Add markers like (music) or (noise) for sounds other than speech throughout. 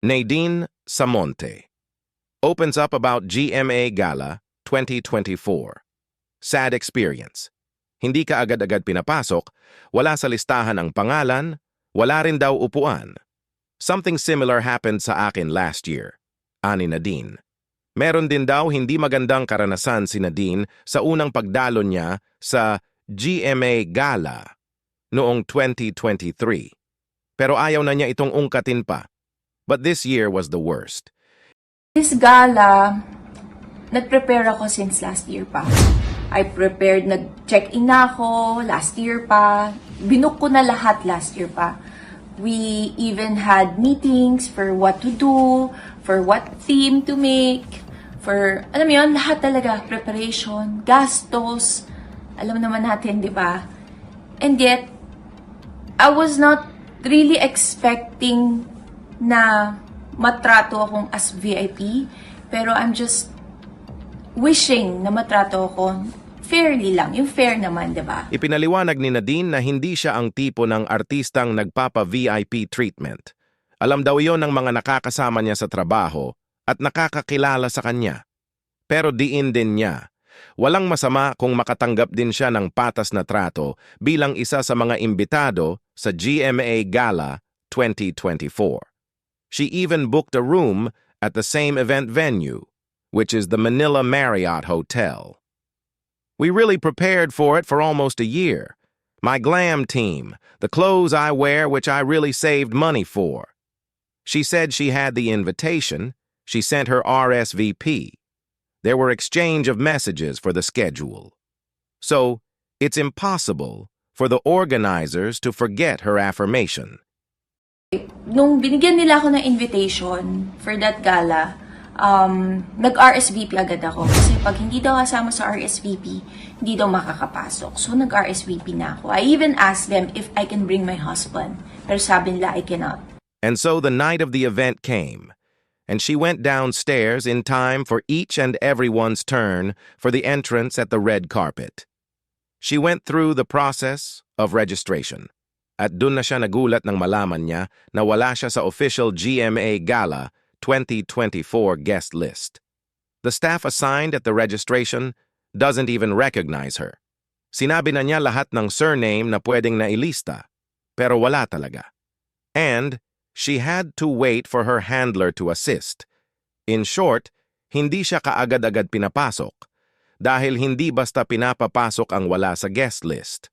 Nadine Samonte opens up about GMA Gala 2024. Sad experience. Hindi ka agad-agad pinapasok, wala sa listahan ang pangalan, wala rin daw upuan. Something similar happened sa akin last year. Ani Nadine. Meron din daw hindi magandang karanasan si Nadine sa unang pagdalo niya sa GMA Gala noong 2023. Pero ayaw na niya itong ungkatin pa. But this year was the worst. This gala, nag-prepare ako since last year pa. I prepared, nag-check-in na ako last year pa. Binook ko na lahat last year pa. We even had meetings for what to do, for what theme to make, for, alam mo yun, lahat talaga, preparation, gastos, alam naman natin, di ba? And yet, I was not really expecting na matrato akong as VIP, pero I'm just wishing na matrato ako fairly lang. Yung fair naman, di ba? Ipinaliwanag ni Nadine na hindi siya ang tipo ng artistang nagpapa-VIP treatment. Alam daw iyon ng mga nakakasama niya sa trabaho at nakakakilala sa kanya. Pero diin din niya. Walang masama kung makatanggap din siya ng patas na trato bilang isa sa mga imbitado sa GMA Gala 2024. She even booked a room at the same event venue, which is the Manila Marriott Hotel. We really prepared for it for almost a year. My glam team, the clothes I wear, which I really saved money for. She said she had the invitation. She sent her RSVP. There were exchange of messages for the schedule. So, it's impossible for the organizers to forget her affirmation. Nung binigyan nila ako ng invitation for that gala, um, nag-RSVP agad ako. Kasi pag hindi daw kasama sa RSVP, hindi daw makakapasok. So, nag-RSVP na ako. I even asked them if I can bring my husband. Pero sabi nila, I cannot. And so the night of the event came, and she went downstairs in time for each and everyone's turn for the entrance at the red carpet. She went through the process of registration. At dun na siya nagulat nang malaman niya na wala siya sa official GMA Gala 2024 guest list. The staff assigned at the registration doesn't even recognize her. Sinabi na niya lahat ng surname na pwedeng nailista, pero wala talaga. And she had to wait for her handler to assist. In short, hindi siya kaagad-agad pinapasok dahil hindi basta pinapapasok ang wala sa guest list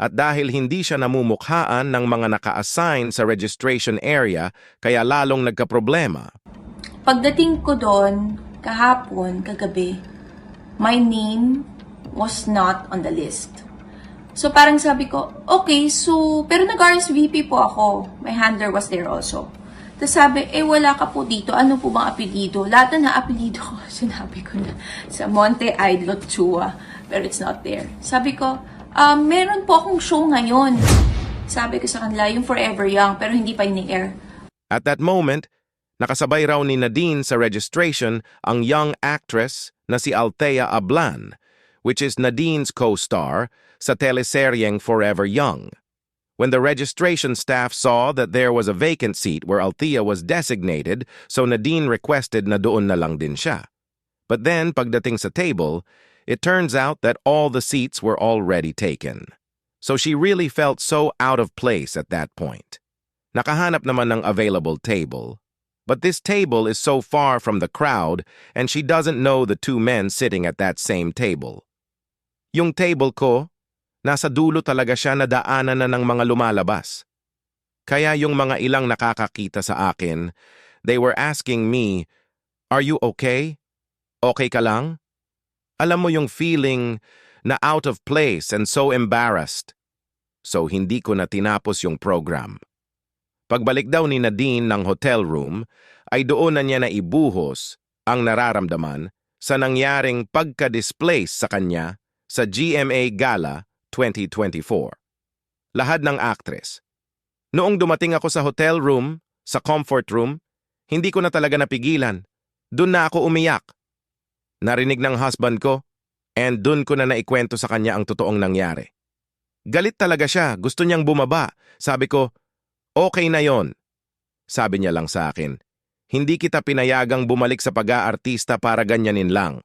at dahil hindi siya namumukhaan ng mga naka-assign sa registration area kaya lalong nagkaproblema. Pagdating ko doon, kahapon, kagabi, my name was not on the list. So parang sabi ko, okay, so, pero nag-RSVP po ako. My handler was there also. Tapos sabi, eh wala ka po dito. Ano po bang apelido? Lahat na apelido ko, (laughs) sinabi ko na sa Monte Idlot Chua. Pero it's not there. Sabi ko, um, meron po akong show ngayon. Sabi ko sa kanila, yung Forever Young, pero hindi pa in-air. At that moment, nakasabay raw ni Nadine sa registration ang young actress na si Althea Ablan, which is Nadine's co-star sa teleseryeng Forever Young. When the registration staff saw that there was a vacant seat where Althea was designated, so Nadine requested na doon na lang din siya. But then, pagdating sa table, it turns out that all the seats were already taken. So she really felt so out of place at that point. Nakahanap naman ng available table. But this table is so far from the crowd and she doesn't know the two men sitting at that same table. Yung table ko, nasa dulo talaga siya na daanan na ng mga lumalabas. Kaya yung mga ilang nakakakita sa akin, they were asking me, Are you okay? Okay ka lang? Alam mo yung feeling na out of place and so embarrassed. So hindi ko na tinapos yung program. Pagbalik daw ni Nadine ng hotel room, ay doon na niya na ibuhos ang nararamdaman sa nangyaring pagka-displace sa kanya sa GMA Gala 2024. Lahad ng actress. Noong dumating ako sa hotel room, sa comfort room, hindi ko na talaga napigilan. Doon na ako umiyak. Narinig ng husband ko, and doon ko na naikwento sa kanya ang totoong nangyari. Galit talaga siya, gusto niyang bumaba. Sabi ko, okay na yon. Sabi niya lang sa akin, Hindi kita pinayagang bumalik sa pag-aartista para ganyanin lang.